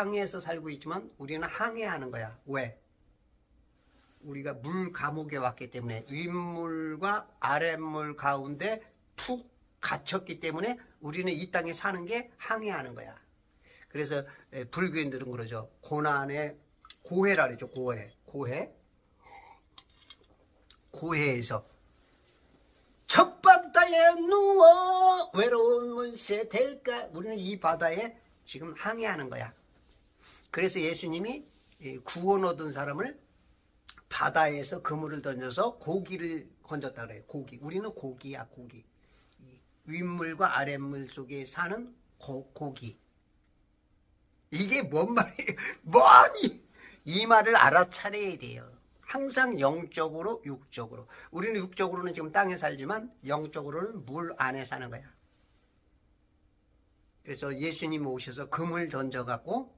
항해에서 살고 있지만 우리는 항해하는 거야. 왜? 우리가 물 감옥에 왔기 때문에 윗물과 아랫물 가운데 푹 갇혔기 때문에 우리는 이 땅에 사는 게 항해하는 거야. 그래서 에, 불교인들은 그러죠. 고난의 고해라 그러죠. 고해. 고해. 고해에서 첫 바다에 누워 외로운 문세 될까? 우리는 이 바다에 지금 항해하는 거야. 그래서 예수님이 이 구원 얻은 사람을 바다에서 그물을 던져서 고기를 건졌다 그래요. 고기. 우리는 고기야, 고기. 이 윗물과 아랫물 속에 사는 고, 고기. 이게 뭔 말이에요? 뭐니? 이 말을 알아차려야 돼요. 항상 영적으로, 육적으로. 우리는 육적으로는 지금 땅에 살지만 영적으로는 물 안에 사는 거야. 그래서 예수님 오셔서 금을 던져갖고